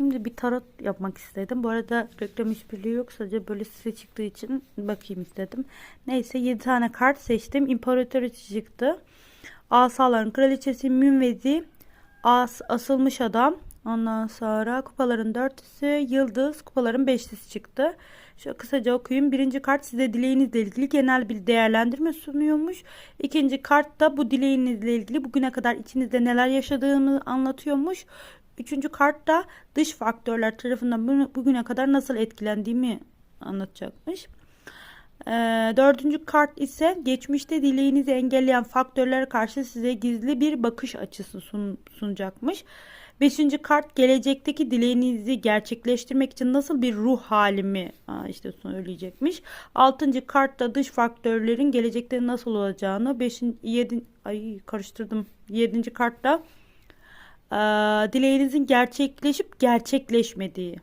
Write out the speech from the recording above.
şimdi bir tarot yapmak istedim. Bu arada reklam işbirliği yok. Sadece böyle size çıktığı için bakayım istedim. Neyse 7 tane kart seçtim. İmparatoriçe çıktı. Asaların kraliçesi Münvezi. As, asılmış adam. Ondan sonra kupaların dörtlüsü, yıldız, kupaların beşlisi çıktı. Şöyle kısaca okuyayım. Birinci kart size dileğinizle ilgili genel bir değerlendirme sunuyormuş. İkinci kart da bu dileğinizle ilgili bugüne kadar içinizde neler yaşadığını anlatıyormuş. Üçüncü kart da dış faktörler tarafından bu- bugüne kadar nasıl etkilendiğimi anlatacakmış. Ee, dördüncü kart ise geçmişte dileğinizi engelleyen faktörlere karşı size gizli bir bakış açısı sun- sunacakmış. Beşinci kart gelecekteki dileğinizi gerçekleştirmek için nasıl bir ruh halimi işte söyleyecekmiş. Altıncı kart da dış faktörlerin gelecekte nasıl olacağını. Beşinci, yedi, ay karıştırdım. Yedinci kart da dileğinizin gerçekleşip gerçekleşmediği.